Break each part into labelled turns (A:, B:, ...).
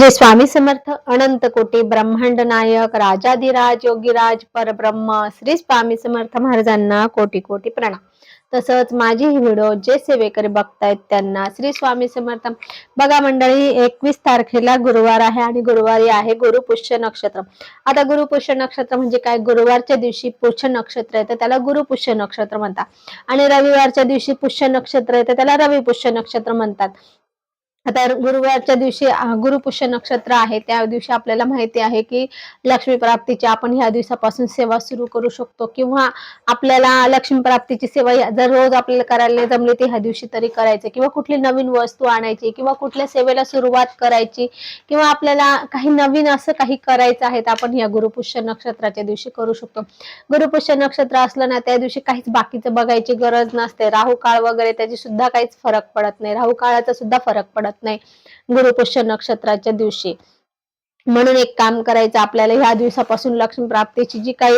A: श्री स्वामी समर्थ अनंत कोटी ब्रह्मांड नायक राजाधिराज योगीराज परब्रह्म श्री स्वामी समर्थ महाराजांना कोटी कोटी प्रणाम. तसंच माझी ही व्हिडिओ जे सेवेकरी बघतायत त्यांना श्री स्वामी समर्थ. बघा मंडळी एकवीस तारखेला गुरुवार आहे आणि गुरुवारी आहे गुरुपुष्य नक्षत्र. आता गुरुपुष्य नक्षत्र म्हणजे काय? गुरुवारच्या दिवशी पुष्य नक्षत्र येतं त्याला गुरुपुष्य नक्षत्र म्हणतात. आणि रविवारच्या दिवशी पुष्य नक्षत्र येतं त्याला रवी पुष्य नक्षत्र म्हणतात. आता गुरुवारच्या दिवशी गुरुपुष्य नक्षत्र आहे. त्या दिवशी आपल्याला माहिती आहे की लक्ष्मी प्राप्तीची आपण ह्या दिवसापासून सेवा सुरू करू शकतो. किंवा आपल्याला लक्ष्मी प्राप्तीची सेवा जर रोज आपल्याला करायला जमली ती ह्या दिवशी तरी करायचं. किंवा कुठली नवीन वस्तू आणायची किंवा कुठल्या सेवेला सुरुवात करायची किंवा आपल्याला काही नवीन असं काही करायचं आहे तर आपण या गुरुपुष्य नक्षत्राच्या दिवशी करू शकतो. गुरुपुष्य नक्षत्र असलं ना त्या दिवशी काहीच बाकीचं बघायची गरज नसते. राहू काळ वगैरे त्याची सुद्धा काहीच फरक पडत नाही. राहू काळाचा सुद्धा फरक पडत नाही. गुरुपुष्य नक्षत्राच्या दिवशी. म्हणून एक काम करायचं आपल्याला ह्या दिवसापासून लक्ष्मी प्राप्तीची जी काही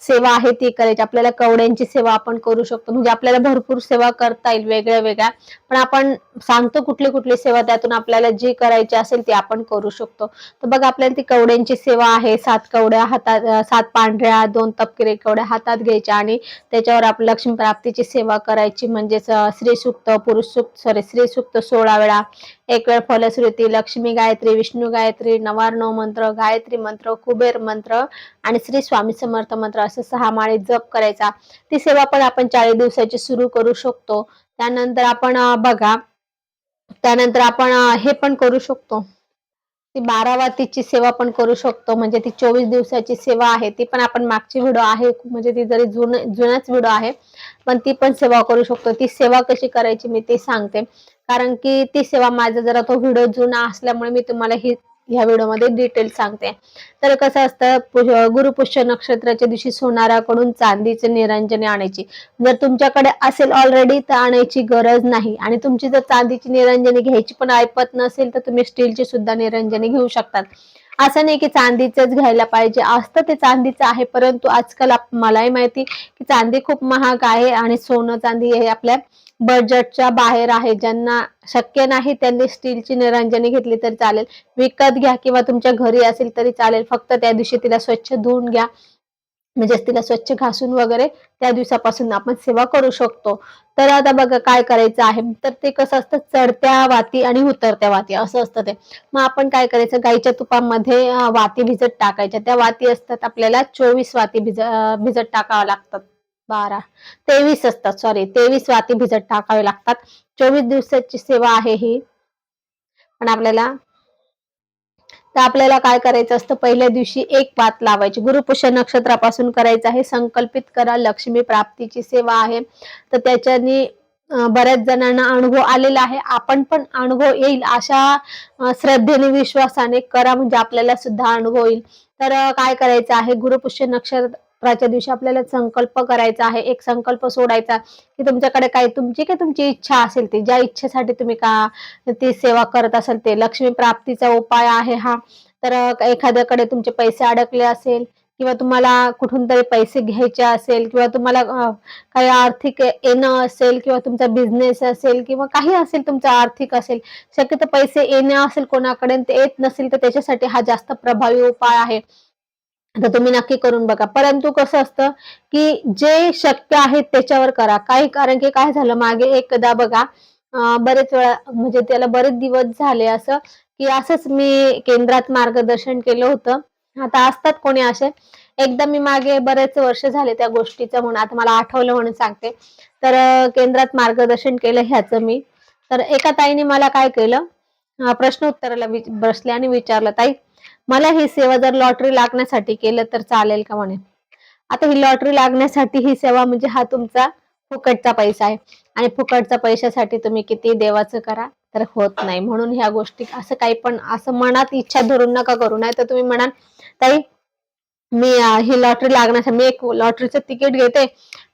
A: सेवा आहे ती करायची. आपल्याला कवड्यांची सेवा आपण करू शकतो. म्हणजे आपल्याला भरपूर सेवा करता येईल वेगळ्या वेगळ्या. पण आपण सांगतो कुठली कुठली सेवा त्यातून आपल्याला जी करायची असेल ती आपण करू शकतो. तर बघा आपल्याला ती कवड्यांची सेवा आहे. सात कवड्या हातात सात पांढऱ्या दोन तपकिरी कवड्या हातात घ्यायच्या आणि त्याच्यावर आपण लक्ष्मी प्राप्तीची सेवा करायची. म्हणजेच अं, श्री पुरुष सुक्त सॉरी श्री सोळा वेळा एक वेळ फलश्रुती लक्ष्मी गायत्री विष्णू गायत्री नवार्णव मंत्र गायत्री मंत्र कुबेर मंत्र आणि श्री स्वामी समर्थ मंत्र असं सहा माळे जप करायचा. ती सेवा पण आपण चाळीस दिवसाची सुरू करू शकतो. त्यानंतर आपण बघा त्यानंतर आपण हे पण करू शकतो. ती बारावा तिची सेवा पण करू शकतो. म्हणजे ती चोवीस दिवसाची सेवा आहे. ती पण आपण मागची व्हिडिओ आहे. म्हणजे ती जरी जुन जुनाच व्हिडिओ आहे पण ती पण सेवा करू शकतो. ती सेवा कशी करायची मी ते सांगते. कारण की ती सेवा माझा जरा तो व्हिडिओ जुना असल्यामुळे मी तुम्हाला ही ह्या व्हिडिओमध्ये डिटेल सांगते. तर कसं असतं गुरुपुष्य नक्षत्राच्या दिवशी सोनाराकडून चांदीचे निरंजने आणायची. जर तुमच्याकडे असेल ऑलरेडी तर आणायची गरज नाही. आणि तुमची जर चांदीची निरंजने घ्यायची पण ऐपत नसेल तर तुम्ही स्टीलची सुद्धा निरंजने घेऊ शकतात. असं नाही की चांदीचंच घ्यायला पाहिजे. असतं ते चांदीचं आहे परंतु आजकाल मलाही माहिती की चांदी खूप महाग आहे आणि सोनं चांदी हे आपल्या बजेटच्या बाहेर आहे. ज्यांना शक्य नाही त्यांनी स्टीलची निरंजनी घेतली तरी चालेल. विकत घ्या किंवा तुमच्या घरी असेल तरी चालेल. फक्त त्या दिवशी तिला स्वच्छ धुवून घ्या. म्हणजे तिला स्वच्छ घासून वगैरे त्या दिवसापासून आपण सेवा करू शकतो. तर आता बघा काय करायचं आहे. तर ते कसं असतं? चढत्या वाती आणि उतरत्या वाती. असं असतं ते. मग आपण काय करायचं? गाईच्या तुपामध्ये वाती भिजत टाकायच्या. त्या वाती असतात आपल्याला चोवीस वाती भिज भिजत टाकाव्या लागतात. बारा. तेवीस असतात सॉरी तेवीस वाती भिजत टाकावे लागतात. चोवीस दिवसाची सेवा आहे ही. पण आपल्याला तर आपल्याला काय करायचं असतं? पहिल्या दिवशी एक पात लावायची. गुरुपुष्य नक्षत्रापासून करायचं आहे. संकल्पित करा. लक्ष्मी प्राप्तीची सेवा आहे. तर त्याच्यानी बऱ्याच जणांना अनुभव आलेला आहे. आपण पण अनुभव येईल अशा श्रद्धेने विश्वासाने करा. म्हणजे आपल्याला सुद्धा अनुभव येईल. तर काय करायचं आहे? गुरुपुष्य नक्षत्र अकराच्या दिवशी आपल्याला संकल्प करायचा आहे एक संकल्प सोडायचा की तुमच्याकडे काय तुमची काय तुमची इच्छा असेल ती ज्या इच्छेसाठी तुम्ही का ती सेवा करत असाल ते. लक्ष्मी प्राप्तीचा उपाय आहे हा. तर एखाद्याकडे तुमचे पैसे अडकले असेल किंवा तुम्हाला कुठून तरी पैसे घ्यायचे असेल किंवा तुम्हाला काही आर्थिक येणं असेल किंवा तुमचा बिझनेस असेल किंवा काही असेल तुमचा आर्थिक असेल शक्यतो पैसे येणं असेल कोणाकडे ते येत नसेल तर त्याच्यासाठी हा जास्त प्रभावी उपाय आहे. तर तुम्ही नक्की करून बघा. परंतु कसं असतं की जे शक्य आहे त्याच्यावर करा. काही कारण की काय झालं मागे एकदा बघा बरेच वेळा म्हणजे त्याला बरेच दिवस झाले असं की असंच मी केंद्रात मार्गदर्शन केलं होतं. आता असतात कोणी असे? एकदा मी मागे बरेच वर्ष झाले त्या गोष्टीचं म्हणून. आता मला आठवलं म्हणून सांगते. तर केंद्रात मार्गदर्शन केलं ह्याचं मी. तर एका ताईने मला काय केलं? प्रश्न उत्तराला बसले आणि विचारलं ताई मला ही सेवा जर लॉटरी लागण्यासाठी केलं तर चालेल का म्हणे? आता ही लॉटरी लागण्यासाठी ही सेवा म्हणजे हा तुमचा फुकटचा पैसा आहे. आणि फुकटचा पैशासाठी तुम्ही किती देवाचं करा तर होत नाही. म्हणून ह्या गोष्टी असं काही पण असं मनात इच्छा धरून नका करू. नाही तर तुम्ही म्हणाल ताई मी ही लॉटरी लागण्यासाठी मी एक लॉटरीचं तिकीट घेते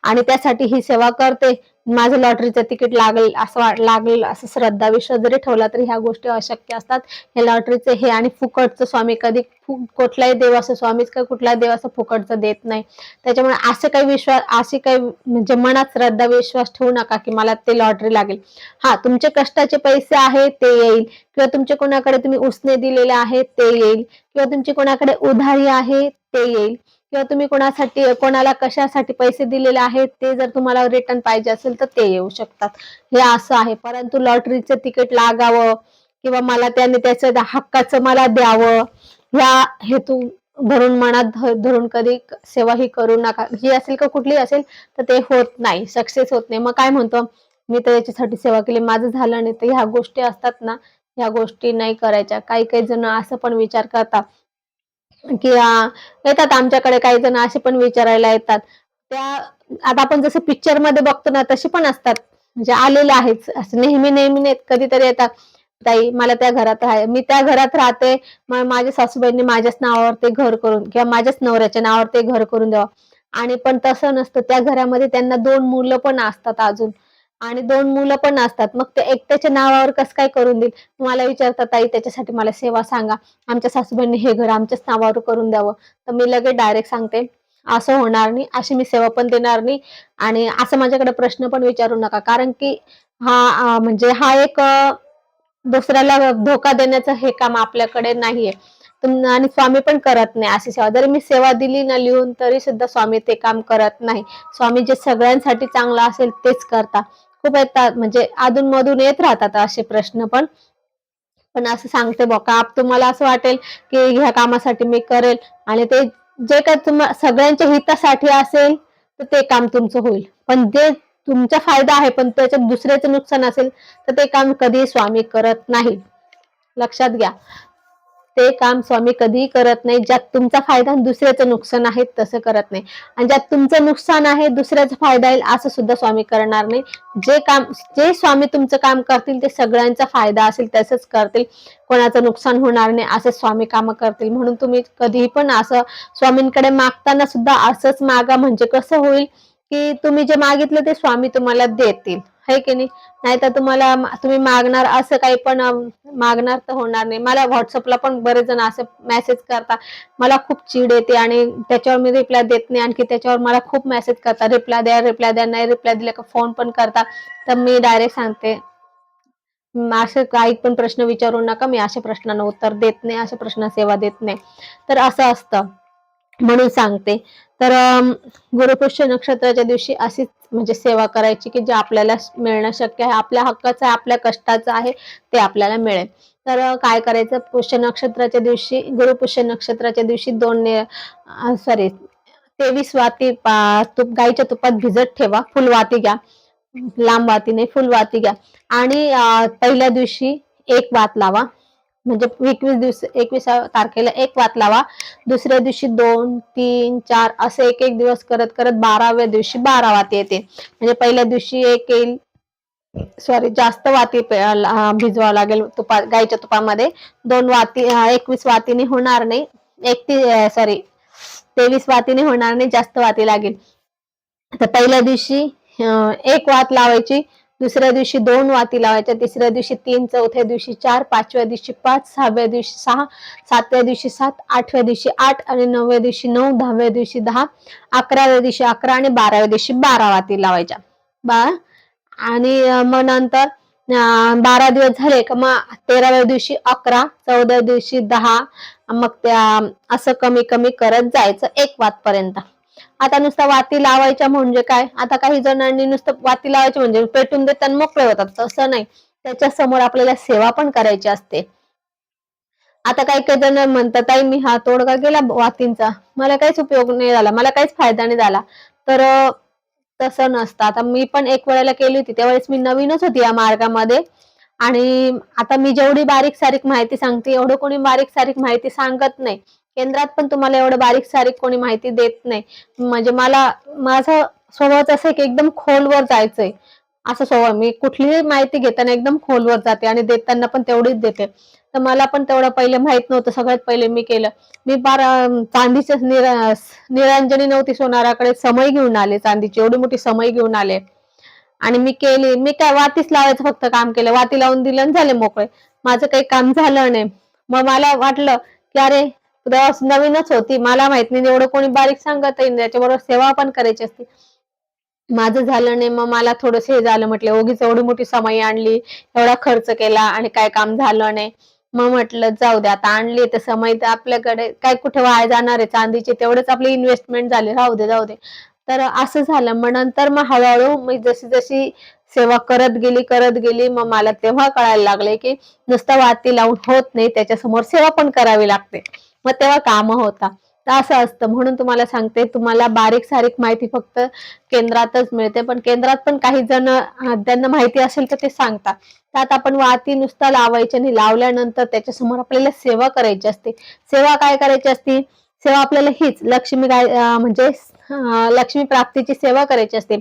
A: आणि त्यासाठी ही सेवा करते. माझं लॉटरीचं तिकीट लागेल असं लागेल असं श्रद्धा विश्वास जरी ठेवला तरी ह्या गोष्टी अशक्य असतात. हे लॉटरीचे हे आणि फुकटचं स्वामी कधी कुठलाही देव असं स्वामीच काही कुठलाही देव असं फुकटचं देत नाही. त्याच्यामुळे असे काही विश्वास असे काही म्हणजे मनात श्रद्धा विश्वास ठेवू नका की मला ते लॉटरी लागेल. हा तुमचे कष्टाचे पैसे आहेत ते येईल. किंवा तुमचे कोणाकडे तुम्ही उसने दिलेले आहेत ते येईल. किंवा तुमची कोणाकडे उधारी आहे ते येईल. किंवा तुम्ही कोणासाठी कोणाला कशासाठी पैसे दिलेले आहेत ते जर तुम्हाला रिटर्न पाहिजे असेल तर ते येऊ शकतात. हे असं आहे. परंतु लॉटरीचं तिकीट लागावं किंवा मला त्याने त्याचं हक्काचं मला द्यावं या हेतू धरून मनात धरून कधी सेवा ही करू नका. ही असेल का कुठली असेल तर ते होत नाही. सक्सेस होत नाही. मग काय म्हणतो? मी तर याच्यासाठी सेवा केली. माझं झालं नाही तर ह्या गोष्टी असतात ना ह्या गोष्टी नाही करायच्या. काही काही जण असं पण विचार करतात किंवा येतात आमच्याकडे काही जण असे पण विचारायला येतात. त्या आता आपण जसं पिक्चरमध्ये बघतो ना तसे पण असतात. म्हणजे आलेले आहेत. असं नेहमी नेहमी नाहीत कधीतरी येतात. ताई मला त्या घरात राहाय मी त्या घरात राहते. मग माझ्या सासूबाईंनी माझ्याच नावावर ते घर करून किंवा माझ्याच नवऱ्याच्या नावावर ते घर करून द्यावं. आणि पण तसं नसतं. त्या घरामध्ये त्यांना दोन मुलं पण असतात अजून. आणि दोन मुलं पण असतात. मग ते एकट्याच्या नावावर कसं काय करून देईल? मला विचारतात ताई त्याच्यासाठी मला सेवा सांगा. आमच्या सासूबाईंनी हे घर आमच्याच नावावर करून द्यावं. तर मी लगेच डायरेक्ट सांगते असं होणार नाही. अशी मी सेवा पण देणार नाही. आणि असं माझ्याकडे प्रश्न पण विचारू नका. कारण की हा म्हणजे हा एक दुसऱ्याला धोका देण्याचं हे काम आपल्याकडे नाहीये. आणि स्वामी पण करत नाही अशी सेवा. जरी मी सेवा दिली ना लिहून तरी सुद्धा स्वामी ते काम करत नाही. स्वामी जे सगळ्यांसाठी चांगलं असेल तेच करता. खूप येतात म्हणजे अधून मधून येत राहतात असे प्रश्न पण. पण असं सांगते बघ का तुम्हाला असं वाटेल की ह्या कामासाठी मी करेल आणि ते जे काय तुम्हाला सगळ्यांच्या हितासाठी असेल तर ते काम तुमचं होईल. पण जे तुमचा फायदा आहे पण त्याच्यात दुसऱ्याचं नुकसान असेल तर ते काम कधी स्वामी करत नाही लक्षात घ्या. ते काम स्वामी कधीही करत नाही. ज्यात तुमचा फायदा दुसऱ्याचं नुकसान आहे तसं करत नाही. आणि ज्यात तुमचं नुकसान आहे दुसऱ्याचा फायदा येईल असं सुद्धा स्वामी करणार नाही. जे काम जे स्वामी तुमचं काम करतील ते सगळ्यांचा फायदा असेल तसंच करतील. कोणाचं नुकसान होणार नाही असं स्वामी कामं करतील. म्हणून तुम्ही कधीही पण असं स्वामींकडे मागताना सुद्धा असंच मागा. म्हणजे कसं होईल? की तुम्ही जे मागितलं ते स्वामी तुम्हाला देतील. है की नाही? नाहीतर तुम्हाला तुम्ही मागणार असं काही पण मागणार तर होणार नाही. मला व्हॉट्सअपला पण बरेच जण असं मेसेज करतात. मला खूप चीड येते आणि त्याच्यावर मी रिप्लाय देत नाही. आणखी त्याच्यावर मला खूप मेसेज करतात. रिप्लाय द्या रिप्लाय द्या नाही रिप्लाय दिले का फोन पण करता तर मी डायरेक्ट सांगते. असे काही पण प्रश्न विचारू नका. मी अशा प्रश्नांना उत्तर देत नाही अशा प्रश्न सेवा देत नाही. तर असं असतं. म्हणून सांगते. तर गुरुपुष्य नक्षत्राच्या दिवशी अशीच म्हणजे सेवा करायची की जे आपल्याला मिळणं शक्य आहे आपल्या हक्काचं आहे आपल्या कष्टाचं आहे ते आपल्याला मिळेल. तर काय करायचं? पुष्य नक्षत्राच्या दिवशी गुरुपुष्य नक्षत्राच्या दिवशी दोन सॉरी तेवीस वाती तूप गाईच्या तुपात भिजत ठेवा फुलवाती घ्या. लांब वाती नाही फुलवाती घ्या. आणि पहिल्या दिवशी एक वात लावा. म्हणजे एकवीस दिवस एकवीस तारखेला एक वात लावा. दुसऱ्या दिवशी दोन तीन चार असे एक एक दिवस करत करत बाराव्या दिवशी बारा वाती येते. म्हणजे पहिल्या दिवशी एक येईल सॉरी जास्त वाती भिजवावं लागेल तुपा गाईच्या तुपामध्ये. दोन वाती एकवीस वातीने होणार नाही. एकतीस सॉरी तेवीस वातीने होणार नाही जास्त वाती लागेल. तर पहिल्या दिवशी एक वात लावायची. दुसऱ्या दिवशी दोन वाती लावायच्या. तिसऱ्या दिवशी तीन चौथ्या दिवशी चार पाचव्या दिवशी पाच सहाव्या दिवशी सहा सातव्या दिवशी सात आठव्या दिवशी आठ आणि नवव्या दिवशी नऊ दहाव्या दिवशी दहा अकराव्या दिवशी अकरा आणि बाराव्या दिवशी बारा वाती लावायच्या. बा आणि मग नंतर बारा दिवस झाले का मग तेराव्या दिवशी अकरा चौदाव्या दिवशी दहा मग त्या असं कमी कमी करत जायचं एक वात पर्यंत. आता नुसतं वाती लावायच्या म्हणजे काय? आता काही जणांनी नुसतं वाती लावायची म्हणजे पेटून देतात मोकळे होतात. तसं नाही. त्याच्यासमोर आपल्याला सेवा पण करायची असते. आता काही काही जण म्हणतात ताई मी हा तोडगा गेला वातींचा. मला काहीच उपयोग नाही झाला. मला काहीच फायदा नाही झाला. तर तसं नसतं. आता मी पण एक वेळेला केली होती. त्यावेळेस मी नवीनच होती या मार्गामध्ये. आणि आता मी जेवढी बारीक सारीक माहिती सांगते एवढं कोणी बारीक सारीक माहिती सांगत नाही. केंद्रात पण तुम्हाला एवढं बारीक सारीक कोणी माहिती देत नाही. म्हणजे मला माझा स्वभावच असं आहे की एकदम खोलवर जायचंय. असं स्वभाव मी कुठलीही माहिती घेताना एकदम खोलवर जाते आणि देताना पण तेवढीच देते. तर मला पण तेवढं पहिले माहीत नव्हतं सगळ्यात पहिले मी केलं. मी बार चांदीच्या निरा निरांजनी नव्हती सोनाराकडे समय घेऊन आले चांदीची एवढी मोठी समय घेऊन आले. आणि मी केली मी काय वातीच लावायचं फक्त काम केलं. वाती लावून दिलं आणि झाले मोकळे. माझं काही काम झालं नाही. मग मला वाटलं की अरे तेव्हा नवीनच होती. मला माहीत नाही एवढं कोणी बारीक सांगत येईल त्याच्याबरोबर सेवा पण करायची असते. माझं झालं नाही मग मला थोडस हे झालं म्हटलं उगीच एवढी मोठी समय आणली एवढा खर्च केला आणि काय काम झालं नाही. मग म्हटलं जाऊ दे आता आणली तर समय तर आपल्याकडे काय कुठे वाया जाणार आहे? चांदीचे तेवढेच आपली इन्व्हेस्टमेंट झाली. राहू दे जाऊ दे. तर असं झालं. मग नंतर मग हळूहळू मी जशी जशी सेवा करत गेली करत गेली मग मला तेव्हा कळायला लागले की नुसतं वाती लावून होत नाही. त्याच्यासमोर सेवा पण करावी लागते. मग तेव्हा काम होता. तर असं असतं. म्हणून तुम्हाला सांगते तुम्हाला बारीक सारीक माहिती फक्त केंद्रातच मिळते. पण केंद्रात पण काही जण त्यांना माहिती असेल तर ते सांगतात. त्यात आपण वाती नुसता लावायची आणि लावल्यानंतर त्याच्यासमोर आपल्याला सेवा करायची असते. सेवा काय करायची असते? सेवा आपल्याला हीच लक्ष्मी गाय म्हणजे लक्ष्मी प्राप्तीची सेवा करायची असते.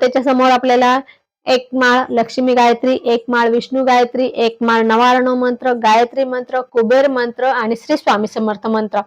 A: त्याच्यासमोर आपल्याला एक माळ लक्ष्मी गायत्री एक माळ विष्णू गायत्री एक माळ नवारण मंत्र गायत्री मंत्र कुबेर मंत्र आणि श्री स्वामी समर्थ मंत्र.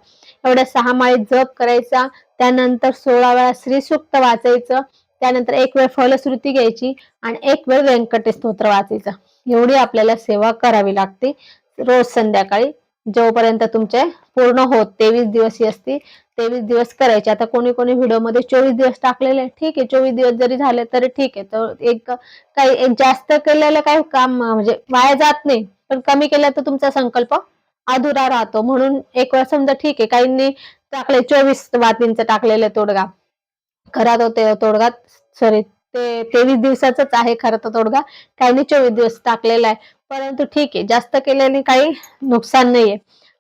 A: एवढ्या सहा माळी जप करायचा त्यानंतर सोळा वेळा श्री सुक्त वाचायचं त्यानंतर एक वेळ फलश्रुती घ्यायची आणि एक वेळ व्यंकटेश स्तोत्र वाचायचं. एवढी आपल्याला सेवा करावी लागते रोज संध्याकाळी. जोपर्यंत तुमचे पूर्ण होत तेवीस दिवस ही असती तेवीस दिवस करायचे. आता कोणी कोणी व्हिडिओमध्ये चोवीस दिवस टाकलेले ठीक आहे चोवीस दिवस जरी झाले तरी ठीक आहे. तर एक काही एक जास्त केलेलं काही काम म्हणजे वाया जात नाही. पण कमी केलं तर तुमचा संकल्प अधुरा राहतो. म्हणून एक वेळ समजा ठीक आहे काहींनी टाकले चोवीस वातींचं टाकलेलं तोडगा. खरा तो ते तोडगा सॉरी ते तेवीस दिवसाचाच आहे खरं तर तोडगा. काहींनी चोवीस दिवस टाकलेला आहे. परंतु ठीक आहे जास्त केल्याने काही नुकसान नाहीये.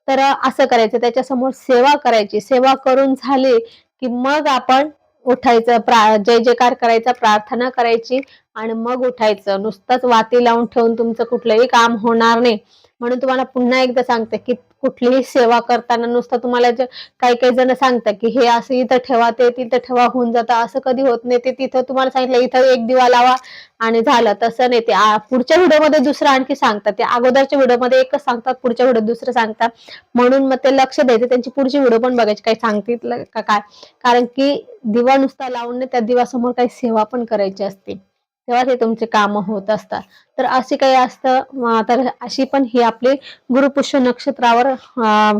A: तर असं करायचं त्याच्यासमोर सेवा करायची. सेवा करून झाली की मग आपण उठायचं प्रा जय जयकार करायचा प्रार्थना करायची. आणि मग उठायचं. नुसतंच वाती लावून ठेवून तुमचं कुठलंही काम होणार नाही. म्हणून तुम्हाला पुन्हा एकदा सांगते की कुठलीही सेवा करताना नुसतं तुम्हाला जे काही काही जण सांगतात की हे असं इथं ठेवा ते तिथं ठेवा होऊन जातं. असं कधी होत नाही. ते तिथं तुम्हाला सांगितलं इथं एक दिवा लावा आणि झालं. तसं नाही. ते पुढच्या व्हिडिओमध्ये दुसरं आणखी सांगतात. ते अगोदरच्या व्हिडिओमध्ये एकच सांगतात पुढच्या व्हिडिओ दुसरं सांगतात. म्हणून मग ते लक्ष द्यायचं. त्यांची पुढची व्हिडिओ पण बघायची. काही सांगतील का काय? कारण की दिवा नुसता लावून नाही त्या दिवासमोर काही सेवा पण करायची असते. तेव्हा ते तुमचे काम होत असतात. तर असे काही असतं तर अशी पण ही आपली गुरुपुष्य नक्षत्रावर अं,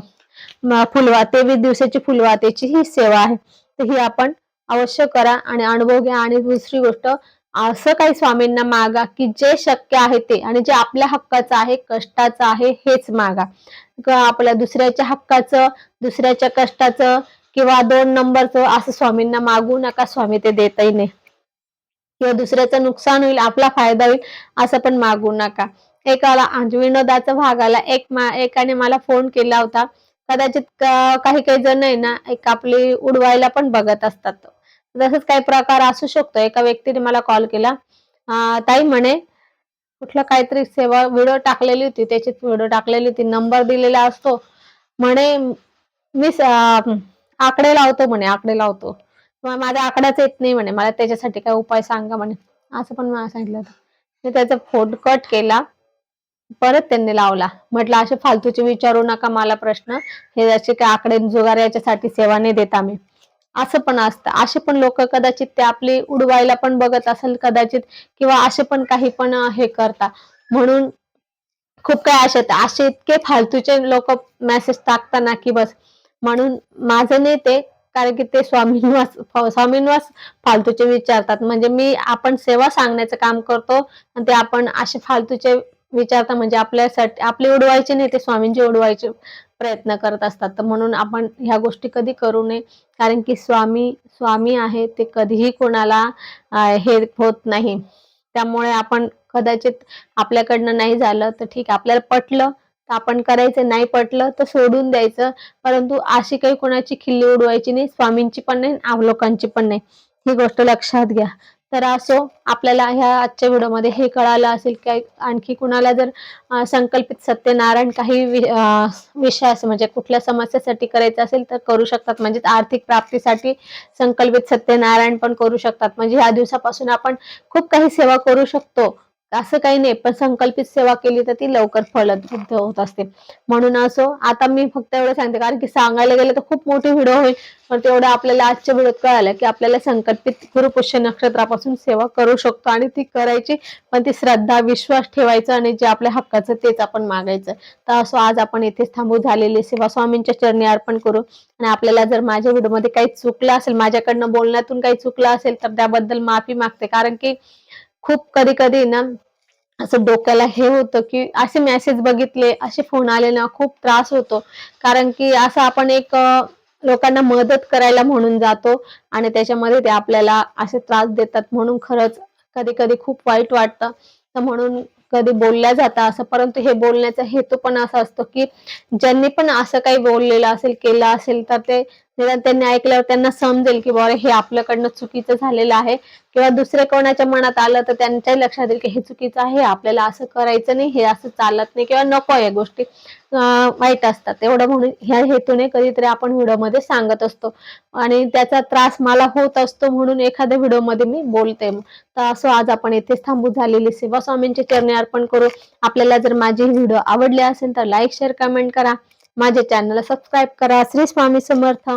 A: म- फुलवा तेवीस दिवसाची फुलवातेची ही सेवा आहे. तर ही आपण अवश्य करा आणि अनुभव घ्या. आणि दुसरी गोष्ट असं काही स्वामींना मागा की जे शक्य आहे ते आणि जे आपल्या हक्काचं आहे कष्टाचं आहे हेच मागा. आपल्या दुसऱ्याच्या हक्काचं दुसऱ्याच्या कष्टाचं किंवा दोन नंबरचं असं स्वामींना मागू नका स्वामी ते देतही नाही. किंवा दुसऱ्याचं नुकसान होईल आपला फायदा होईल असं पण मागू नका. एकाला विनोदाचा भाग आला एक मा एकाने मला फोन केला होता. कदाचित काही काही जण आहे ना एक आपली उडवायला पण बघत असतात. तसंच काही प्रकार असू शकतो. एका व्यक्तीने मला कॉल. केला ताई म्हणे कुठलं काहीतरी सेवा व्हिडिओ टाकलेली होती त्याची व्हिडिओ टाकलेली होती नंबर दिलेला असतो. म्हणे मी आकडे लावतो म्हणे आकडे लावतो. माझा माझ्या आकडाच येत नाही म्हणे मला त्याच्यासाठी काय उपाय सांगा म्हणे. असं पण मला सांगितलं होतं. मी त्याचा फोन कट केला परत त्यांनी लावला. म्हटलं असे फालतूचे विचारू नका मला प्रश्न. हे असे काय आकडे जुगार याच्यासाठी सेवा नाही देत आम्ही. असं पण असतं. असे पण लोक कदाचित ते आपली उडवायला पण बघत असेल कदाचित किंवा असे पण काही पण हे करता म्हणून खूप काही असे असे इतके फालतूचे लोक मेसेज टाकताना की बस. म्हणून माझं नाही ते कारण की ते स्वामींवास स्वामींवास फालतूचे विचारतात. म्हणजे मी आपण सेवा सांगण्याचं काम करतो आणि ते आपण असे फालतूचे विचारता म्हणजे आपल्यासाठी आपले उडवायचे नाही ते स्वामींचे उडवायचे प्रयत्न करत असतात. तर म्हणून आपण ह्या गोष्टी कधी करू नये. कारण की स्वामी स्वामी आहे ते कधीही कोणाला हे होत नाही. त्यामुळे आपण कदाचित आपल्याकडनं नाही झालं तर ठीक आपल्याला पटलं तर आपण करायचं नाही पटलं तर सोडून द्यायचं. परंतु अशी काही कोणाची खिल्ली उडवायची नाही स्वामींची पण नाही अवलोकांची पण नाही. ही गोष्ट लक्षात घ्या. तर असो आपल्याला ह्या आजच्या व्हिडिओमध्ये हे कळालं असेल की आणखी कुणाला जर संकल्पित सत्यनारायण काही वि- विषय असं म्हणजे कुठल्या समस्येसाठी करायचं असेल तर करू शकतात. म्हणजे आर्थिक प्राप्तीसाठी संकल्पित सत्यनारायण पण करू शकतात. म्हणजे ह्या दिवसापासून आपण खूप काही सेवा करू शकतो. असं काही नाही पण संकल्पित सेवा केली तर ती लवकर फलद्रुप होत असते. म्हणून असो आता मी फक्त एवढं सांगते कारण की सांगायला गेलं तर खूप मोठी व्हिडिओ होईल. पण तेवढं आपल्याला आजच्या व्हिडिओत कळालं की आपल्याला संकल्पित गुरुपुष्य नक्षत्रापासून सेवा करू शकतो आणि ती करायची पण ती श्रद्धा विश्वास ठेवायचा आणि जे आपल्या हक्काचं तेच आपण मागायचं. तर असो आज आपण इथेच थांबू झालेली सेवा स्वामींच्या चरणी अर्पण करू. आणि आपल्याला जर माझ्या व्हिडिओमध्ये काही चुकलं असेल माझ्याकडनं बोलण्यातून काही चुकलं असेल तर त्याबद्दल माफी मागते. कारण की खूप कधी कधी ना असं डोक्याला हे होतं की असे मेसेज बघितले असे फोन आले ना खूप त्रास होतो. कारण की असं आपण एक लोकांना मदत करायला म्हणून जातो आणि त्याच्यामध्ये ते आपल्याला असे त्रास देतात म्हणून खरंच कधी कधी खूप वाईट वाटतं. तर म्हणून कधी बोलल्या जातं असं परंतु हे बोलण्याचा हेतू पण असा असतो की ज्यांनी पण असं काही बोललेलं असेल केलं असेल तर ते निदान त्यांनी ऐकल्यावर त्यांना समजेल की बाबा हे आपल्याकडनं चुकीचं झालेलं आहे. किंवा दुसरे कोणाच्या मनात आलं तर त्यांच्या लक्षात येईल की हे चुकीचं आहे आपल्याला असं करायचं नाही हे असं चालत नाही किंवा नको या गोष्टी. वाईट असतात. एवढं म्हणून ह्या हेतूने कधीतरी आपण व्हिडिओमध्ये सांगत असतो. आणि त्याचा त्रास मला होत असतो म्हणून एखाद्या व्हिडिओमध्ये मी बोलते. तर असं आज आपण इथेच थांबू झालेली सेवा स्वामींची चरणी अर्पण करू. आपल्याला जर माझे व्हिडिओ आवडले असेल तर लाईक शेअर कमेंट करा. माझ्या चॅनल सबस्क्राईब करा. श्री स्वामी समर्थ.